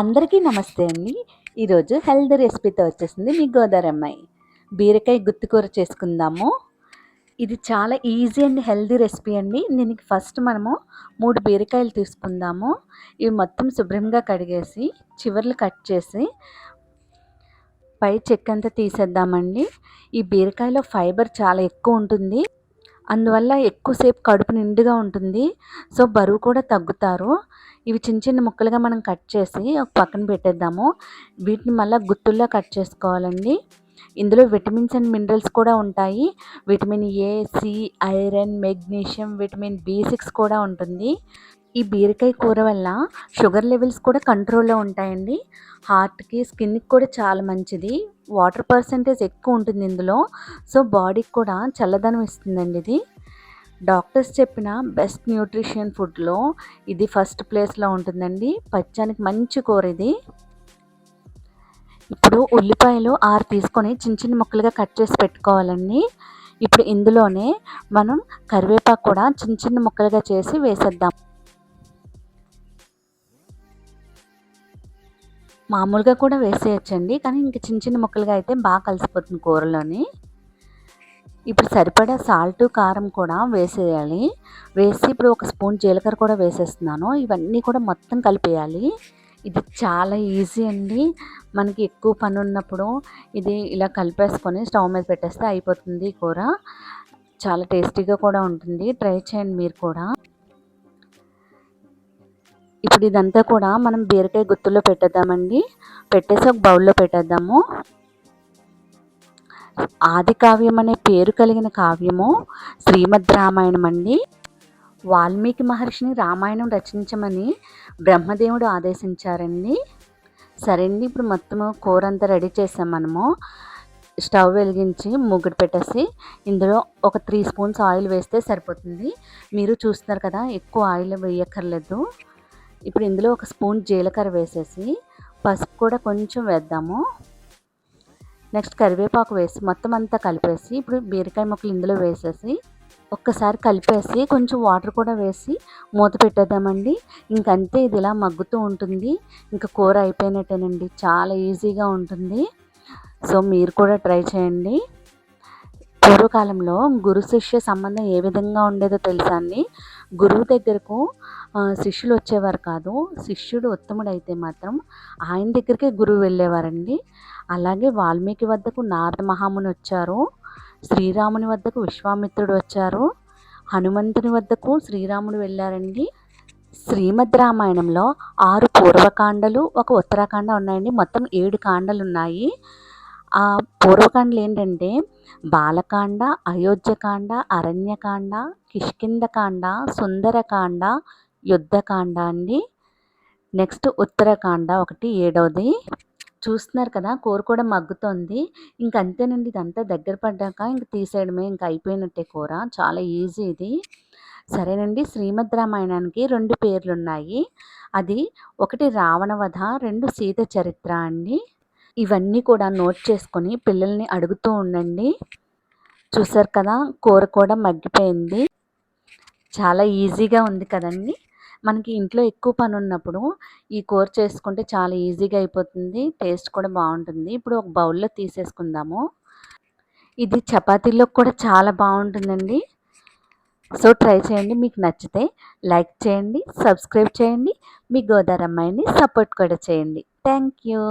అందరికీ నమస్తే అండి. ఈరోజు హెల్దీ రెసిపీతో వచ్చేసింది మీ గోదారమ్మాయి బీరకాయ గుత్తికూర చేసుకుందాము. ఇది చాలా ఈజీ అండ్ హెల్దీ రెసిపీ అండి. దీనికి ఫస్ట్ మనము మూడు బీరకాయలు తీసుకుందాము. ఇవి మొత్తం శుభ్రంగా కడిగేసి చివర్లు కట్ చేసి పై చెక్కంతా తీసేద్దామండి. ఈ బీరకాయలో ఫైబర్ చాలా ఎక్కువ ఉంటుంది. అందువల్ల ఎక్కువసేపు కడుపు నిండుగా ఉంటుంది. సో బరువు కూడా తగ్గుతారు. ఇవి చిన్న చిన్న ముక్కలుగా మనం కట్ చేసి ఒక పక్కన పెట్టేద్దాము. వీటిని మళ్ళీ గుత్తుల్లో కట్ చేసుకోవాలండి. ఇందులో విటమిన్స్ అండ్ మినరల్స్ కూడా ఉంటాయి. Vitamin A C iron magnesium vitamin B six కూడా ఉంటుంది. ఈ బీరకాయ కూర వల్ల షుగర్ లెవెల్స్ కూడా కంట్రోల్లో ఉంటాయండి. హార్ట్కి స్కిన్కి కూడా చాలా మంచిది. వాటర్ పర్సంటేజ్ ఎక్కువ ఉంటుంది ఇందులో. సో బాడీకి కూడా చల్లదనం ఇస్తుందండి ఇది. డాక్టర్స్ చెప్పిన బెస్ట్ న్యూట్రిషన్ ఫుడ్లో ఇది ఫస్ట్ ప్లేస్లో ఉంటుందండి. పచ్చానికి మంచి కూర ఇది. ఇప్పుడు ఉల్లిపాయలు ఆరు తీసుకొని చిన్న చిన్న ముక్కలుగా కట్ చేసి పెట్టుకోవాలండి. ఇప్పుడు ఇందులోనే మనం కరివేపాకు కూడా చిన్న చిన్న ముక్కలుగా చేసి వేసేద్దాం. మామూలుగా కూడా వేసేయచ్చండి కానీ ఇంక చిన్న చిన్న ముక్కలుగా అయితే బాగా కలిసిపోతుంది కూరలోని. ఇప్పుడు సరిపడా సాల్ట్ కారం కూడా వేసేయాలి. వేసి ఇప్పుడు ఒక స్పూన్ జీలకర్ర కూడా వేసేస్తున్నాను. ఇవన్నీ కూడా మొత్తం కలిపేయాలి. ఇది చాలా ఈజీ అండి. మనకి ఎక్కువ పని ఉన్నప్పుడు ఇది ఇలా కలిపేసుకొని స్టవ్ మీద పెట్టేస్తే అయిపోతుంది కూర. చాలా టేస్టీగా కూడా ఉంటుంది. ట్రై చేయండి మీరు కూడా. ఇప్పుడు ఇదంతా కూడా మనం బీరకాయ గుత్తుల్లో పెట్టేద్దామండి. పెట్టేసి ఒక బౌల్లో పెట్టేద్దాము. ఆది కావ్యం అనే పేరు కలిగిన కావ్యము శ్రీమద్ రామాయణం అండి. వాల్మీకి మహర్షిని రామాయణం రచించమని బ్రహ్మదేవుడు ఆదేశించారండి. సరే అండి ఇప్పుడు మొత్తం కూర అంతా రెడీ చేసాం మనము. స్టవ్ వెలిగించి ముగ్గురు పెట్టేసి ఇందులో ఒక త్రీ స్పూన్స్ ఆయిల్ వేస్తే సరిపోతుంది. మీరు చూస్తున్నారు కదా ఎక్కువ ఆయిల్ వేయక్కర్లేదు. ఇప్పుడు ఇందులో ఒక స్పూన్ జీలకర్ర వేసేసి పసుపు కూడా కొంచెం వేద్దాము. నెక్స్ట్ కరివేపాకు వేసి మొత్తం అంతా కలిపేసి ఇప్పుడు బీరకాయ ముక్కలు ఇందులో వేసేసి ఒక్కసారి కలిపేసి కొంచెం వాటర్ కూడా వేసి మూత పెట్టేద్దామండి. ఇంకంతే ఇది ఇలా మగ్గుతూ ఉంటుంది. ఇంకా కూర అయిపోయినట్టేనండి. చాలా ఈజీగా ఉంటుంది. సో మీరు కూడా ట్రై చేయండి. పూర్వకాలంలో గురు శిష్య సంబంధం ఏ విధంగా ఉండేదో తెలుసా అండి? గురువు దగ్గరకు శిష్యులు వచ్చేవారు కాదు. శిష్యుడు ఉత్తముడైతే మాత్రం ఆయన దగ్గరికే గురువు వెళ్ళేవారండి. అలాగే వాల్మీకి వద్దకు నారద మహాముని వచ్చారు. శ్రీరాముని వద్దకు విశ్వామిత్రుడు వచ్చారు. హనుమంతుని వద్దకు శ్రీరాముడు వెళ్ళారండి. శ్రీమద్ రామాయణంలో ఆరు పూర్వకాండలు ఒక ఉత్తరాఖండ ఉన్నాయండి. మొత్తం ఏడు కాండలు ఉన్నాయి ఆ పూర్వకాండలు ఏంటంటే బాలకాండ అయోధ్యకాండ అరణ్యకాండ కిష్కిందకాండ సుందరకాండ యుద్ధకాండ అండి. నెక్స్ట్ ఉత్తరాఖండ ఒకటి ఏడవది. చూస్తున్నారు కదా! కూర కూడా మగ్గుతోంది. ఇంక అంతేనండి ఇదంతా దగ్గర పడ్డాక ఇంక తీసేయడమే ఇంక అయిపోయినట్టే కూర. చాలా ఈజీ ఇది. సరేనండి శ్రీమద్ రామాయణానికి రెండు పేర్లు ఉన్నాయి అది ఒకటి రావణవధ రెండు సీత చరిత్ర అండి. ఇవన్నీ కూడా నోట్ చేసుకొని పిల్లల్ని అడుగుతూ ఉండండి. చూసారు కదా! కూర కూడా మగ్గిపోయింది. చాలా ఈజీగా ఉంది కదండి. మనకి ఇంట్లో ఎక్కువ పని ఉన్నప్పుడు ఈ కూర చేసుకుంటే చాలా ఈజీగా అయిపోతుంది టేస్ట్ కూడా బాగుంటుంది. ఇప్పుడు ఒక బౌల్లో తీసేసుకుందాము. ఇది చపాతీలో కూడా చాలా బాగుంటుందండి. సో ట్రై చేయండి మీకు నచ్చితే లైక్ చేయండి సబ్స్క్రైబ్ చేయండి మీ గోదావరి అమ్మాయిని సపోర్ట్ కూడా చేయండి. Thank you.